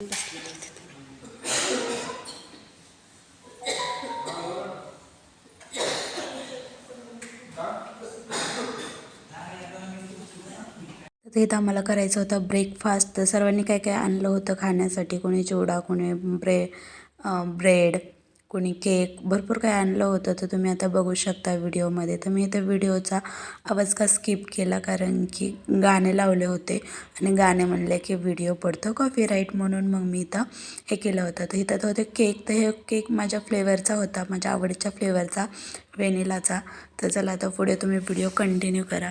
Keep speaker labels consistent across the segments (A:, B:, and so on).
A: तर इथं आम्हाला करायचं होतं ब्रेकफास्ट तर सर्वांनी काय काय आणलं होतं खाण्यासाठी? कोणी चिवडा कोणी ब्रे ब्रेड कोणी केक भरपूर काय आणलं होतं तर तुम्ही आता बघू शकता व्हिडिओमध्ये. तर मी इथं व्हिडिओचा आवाज का स्किप केला? कारण की गाणे लावले होते आणि गाणे म्हणले की व्हिडिओ पडतो कॉपीराईट म्हणून. मग मी इथं हे केलं होतं. तर इथं होते केक. तर हे केक माझ्या फ्लेवरचा होता माझ्या आवडीच्या फ्लेवरचा व्हेनिलाचा तर चला आता पुढे तुम्ही व्हिडिओ कंटिन्यू करा.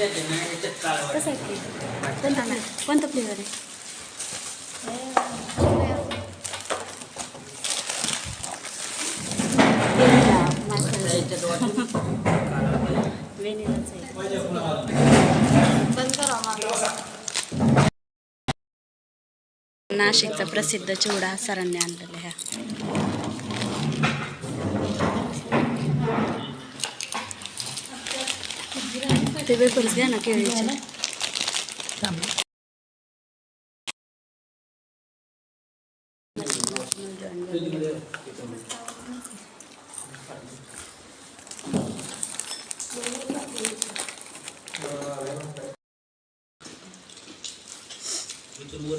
B: कसं आहे कोणता ना कोणता फ्लेवर आहे? व्हेनिलाच आहे. नाशिकचा प्रसिद्ध चिवडा सरांनी आणलेला ह्या ते वेफर्स घ्या ना केळीचे
C: इथून वर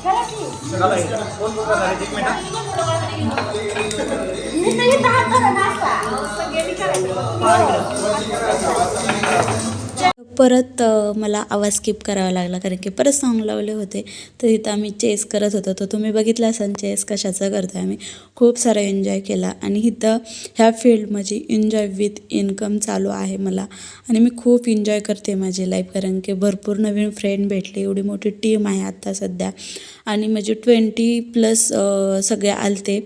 C: जरा तुमचा चष्मा आपण. काढ तुम्ही. करा. चला इथं. फोन बघा जरा, एक मिनिट.
A: परत मला आवाज स्किप करावा लागला कारण की परत सॉन्ग लावले होते. तर इथं आम्ही चेस करत होतो. तर तुम्ही बघितलं असाल चेस कशाचं करतो आम्ही. खूप सारा एन्जॉय केला. आणि इथं ह्या फील्डमध्ये एन्जॉय विथ इन्कम चालू आहे मला. आणि मी खूप एन्जॉय करते माझी लाईफ कारण की भरपूर नवीन फ्रेंड भेटले. एवढी मोठी टीम आहे आत्ता सध्या. आणि म्हणजे ट्वेंटी प्लस सगळे आलते.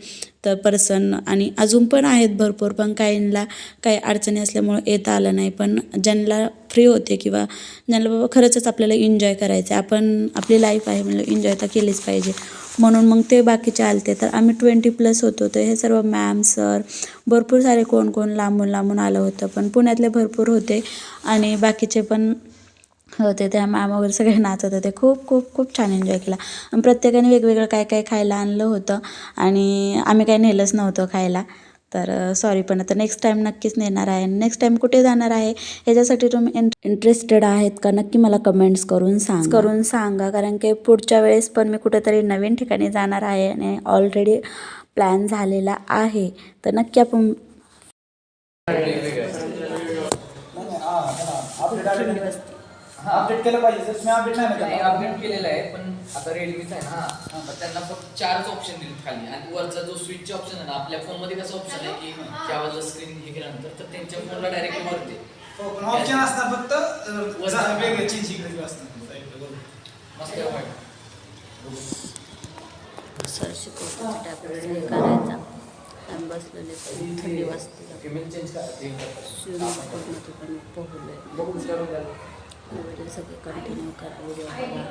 A: तर पर्सन आणि अजून पण आहेत भरपूर पण काहींना काही अडचणी असल्यामुळं येता आलं नाही. पण ज्यांना फ्री होते किंवा ज्यांना बाबा खरंचच आपल्याला एन्जॉय करायचं आहे आपण आपली लाईफ आहे म्हणजे एन्जॉय तर केलीच पाहिजे. म्हणून मग ते बाकीचे आलते. तर आम्ही ट्वेंटी प्लस होतो. तर हे सर्व मॅम सर भरपूर सारे कोण कोण लांबून लांबून आलं होतं. पण पुण्यातले भरपूर होते आणि बाकीचे पण होते त्या मॅम वगैरे सगळे नाचत होते. खूप खूप खूप छान एन्जॉय केला. आणि प्रत्येकाने वेगवेगळं काय काय खायला आणलं होतं. आणि आम्ही काही नेलंच नव्हतं खायला. तर सॉरी पण आता नेक्स्ट टाईम नक्कीच नेणार आहे. नेक्स्ट टाईम कुठे जाणार आहे ह्याच्यासाठी तुम्ही इंट इंटरेस्टेड आहेत का? नक्की मला कमेंट्स करून सांग. करून सांगा. कारण की पुढच्या वेळेस पण मी कुठेतरी नवीन ठिकाणी जाणार आहे आणि ऑलरेडी प्लॅन झालेला आहे. तर नक्की आपण
C: अपडेट केलं पाहिजे. जर तुम्ही अपडेट नाही ना.
D: अपडेट केलेलं आहे पण आता रेडमीच आहे ना. हा. मग त्यांना फक्त चारच ऑप्शन दिलेत खाली. आणि वरचा जो स्विच ऑप्शन आहे ना आपल्या फोनमध्ये कसं ऑप्शन आहे की त्यावर स्क्रीन हे केल्यानंतर तर त्यांच्या फोनला डायरेक्ट वरते.
C: हो, पण ऑप्शन असणार फक्त वेगळे चेंज इकडे बरोबर.
D: मस्त आहे वाटतं.
B: सर शिकवतो हे करायचा आम्ही बसलेले. पण थंडी वाजते
D: करा, ते करतात.
B: स्विमिंग व्हिडिओ सगळे कंटिन्यू करा व्हिडिओ बघा.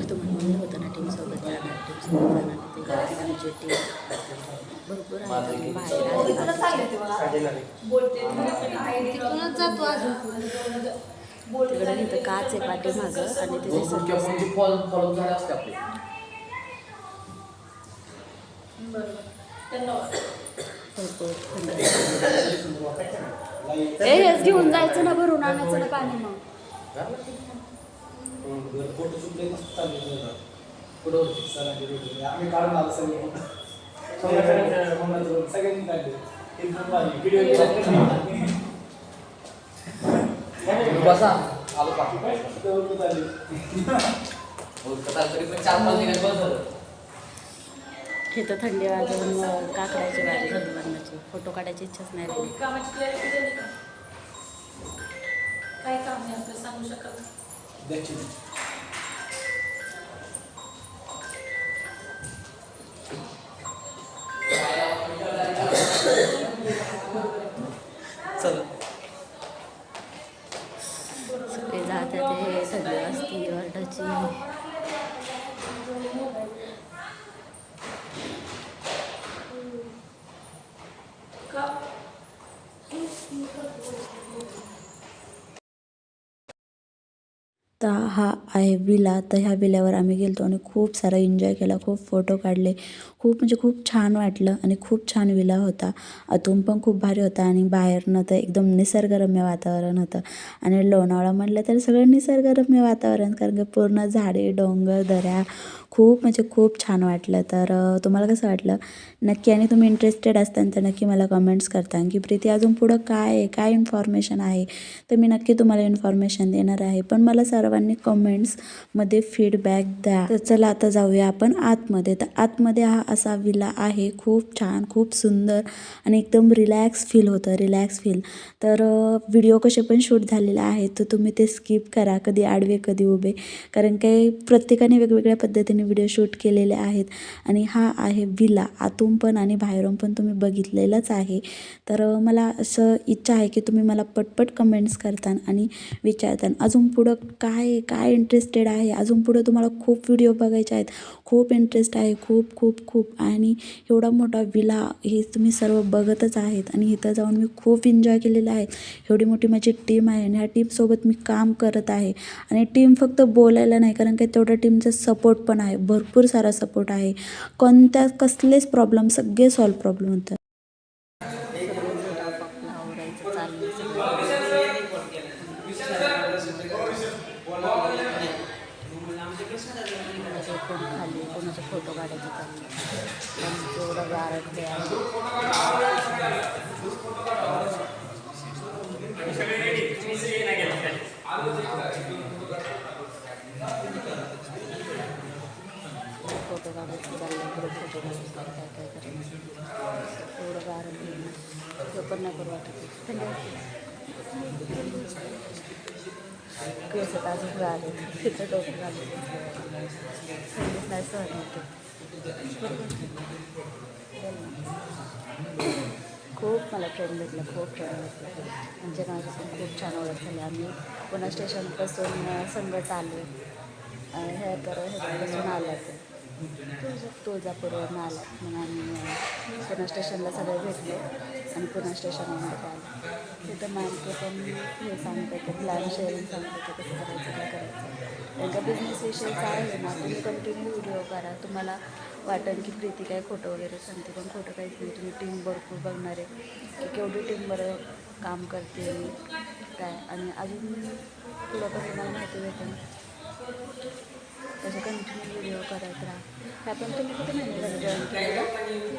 B: तुम्हाला म्हणलं होतं ना टीमसोबत जाणार टीमसोबत जाणार ते आमची टीम भरपूर आहे. बाहेर जातो अजून. तिकडे इथं काच आहे पाठीमागं आणि तिथे
D: तुमच्या फोनची
B: ए हेच घेऊन जायचं ना भरून आणायचं ना पाणी मग.
C: आम्ही काढून आलो सगळे सगळ्यांनी काढले एकदम भारी. व्हिडिओ.
D: बसा आलो
C: झाले.
D: हो तरी पण चार पाच दिवस बस
B: इथं थंडी वाजवून काकडाची भाजी बनवायची फोटो काढायची इच्छाच नाही राहिली.
E: कामाची क्लॅरिटी झाली का काय काम आहे आपलं सांगू शकाल
C: द्यायची.
D: चल
B: सगळे जातात ते थंडी वाजती ऑर्डरची
E: का
A: तर हा आहे विला. तर ह्या विल्यावर आम्ही गेलतो आणि खूप सारा एन्जॉय केला खूप फोटो काढले. खूप म्हणजे खूप छान वाटलं आणि खूप छान विला होता. आतून पण खूप भारी होता आणि बाहेरनं तर एकदम निसर्गरम्य वातावरण होतं. आणि लोणावळा म्हटलं तर सगळं निसर्गरम्य वातावरण कारण की पूर्ण झाडे डोंगर दऱ्या खूप म्हणजे खूप छान वाटलं. तर तुम्हाला कसं वाटलं? नक्की आणि तुम्ही इंटरेस्टेड असताना तर नक्की मला कमेंट्स करता. की प्रीती अजून पुढं काय आहे? काय इन्फॉर्मेशन आहे? तर मी नक्की तुम्हाला इन्फॉर्मेशन देणार आहे. पण मला सर्वांनी कमेंट्समध्ये फीडबॅक द्या. तर चला आता जाऊया आपण आतमध्ये. तर आतमध्ये हा असा विला आहे. खूप छान खूप सुंदर आणि एकदम रिलॅक्स फील होतं रिलॅक्स फील तर व्हिडिओ कसे पण शूट झालेले आहेत तर तुम्ही ते स्किप करा कधी आडवे कधी उभे. कारण काही प्रत्येकाने वेगवेगळ्या पद्धतीने व्हिडिओ शूट केलेले आहेत आणि हा आहे विला. आतून पण आणि बाहेरून पण तुम्ही बघितलेलंच आहे. तर मला असं इच्छा आहे की तुम्ही मला पटपट कमेंट्स करता आणि विचारता अजून पुढं काय काय इंटरेस्टेड आहे? अजून पुढं तुम्हाला खूप व्हिडिओ बघायचे आहेत खूप इंटरेस्ट आहे खूप खूप खूप खूप आणि एवढा मोठा विला हे तुम्ही सर्व बघतच आहेत. आणि इथं जाऊन मी खूप एन्जॉय केलेलं आहे. एवढी मोठी माझी टीम आहे आणि ह्या टीमसोबत मी काम करत आहे. आणि टीम फक्त बोलायला नाही कारण काही तेवढ्या टीमचा सपोर्ट पण आहे. भरपूर सारा सपोर्ट आहे. कोणत्या कसलेच प्रॉब्लेम सगळे सॉल्व प्रॉब्लेम होतात
B: सगळे आपापलं आवरायचं चाललं सगळं कोणाचे फोन माझे फोटो काढायचे त्यांनी एवढं गारटले आहे. फोटो काढायचं चाललं फोटो काय काय करायचं. एवढं गारट पण नाही करू वाटत केस अजून आले तिथं डोकं आले थंडीच नाही सहन होते खूप मला ट्रेन भेटलं खूप ट्रेन भेटलं म्हणजे माझी खूप छान ओळख झाली आम्ही पुन्हा स्टेशनपासून संगत आलो हे तर ह्याच्यापासून आलं ते तुळजा तुळजापूरवरून आला. मग आम्ही पुन्हा स्टेशनला सगळे भेटले. आणि पुन्हा स्टेशनवर आलो. तिथं मॅमचं पण हे सांगते की प्लॅन शेअरिंग सांगते की कसं करायचं काय करायचं. एका बिझनेस आहे ना तुम्ही कंटिन्यू व्हिडिओ करा. तुम्हाला वाटेल की प्रीती काय खोटं वगैरे सांगते पण खोटं काहीच नाही. तुम्ही टीम भरपूर बघणार. आहे की केवढी टीम बरं काम करते काय? आणि अजून पुढं पण तुम्हाला माहिती भेटेल. त्याचं कंटिन्यू व्हिडिओ करत राहा. ह्या पण तुम्ही किती महिने जॉईन केलेलं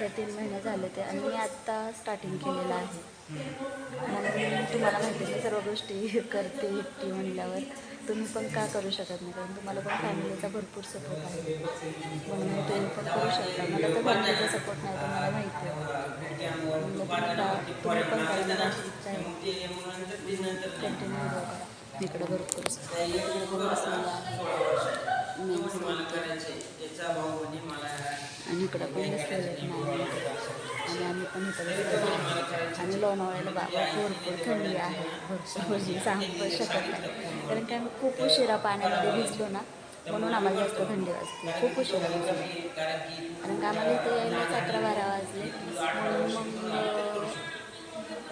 B: ते तीन महिने झाले ते आणि मी आत्ता स्टार्टिंग केलेलं आहे. म्हणून तुम्हाला माहिती आहे, सर्व गोष्टी करते एकटी म्हणल्यावर. तुम्ही पण का करू शकत नाही? कारण तुम्हाला पण फॅमिलीचा भरपूर सपोर्ट आहे. म्हणून तुम्ही पण करू शकता. मला तर फॅमिलीचा सपोर्ट नाही तुम्हाला माहिती आहे तुम्ही पण करा इच्छा आहे. कंटिन्यू करा. इकडं भरपूर इकडे आहे आणि इकडं पण बसलेलं नाही आणि आम्ही पण इकडे आहे. आणि लोणावळ्याला बाबा भरपूर थंडी आहे. भरपूर म्हणजे सांगू शकत नाही. कारण की आम्ही खूप उशिरा पाण्यामध्ये भिजलो ना म्हणून आम्हाला जास्त थंडी वाजते. खूप उशिरा भिजलो. कारण का आम्हाला इथे यायला अकरा बारा वाजले. म्हणून मग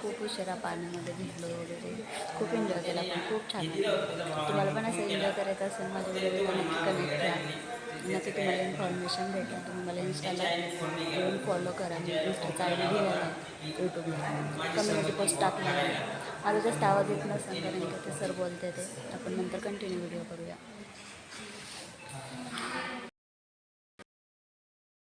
B: खूप उशिरा पाण्यामध्ये भेटलो वगैरे. खूप एन्जॉय केला पण खूप छान तुम्हाला पण असं एन्जॉय करायचं असेल माझ्या तर नक्की कनेक्ट करा. नक्की तुम्हाला इन्फॉर्मेशन भेटेल. तुम्ही मला इंस्टाला येऊन फॉलो करा. मी इंस्टाचा आय डी दिलेला आहे यूट्यूबला कम्युनिटी पोस्ट टाकलेला आहे. माझा जास्त आवाज येत नसेल कारण की ते सर बोलते ते. आपण नंतर कंटिन्यू व्हिडिओ करूया.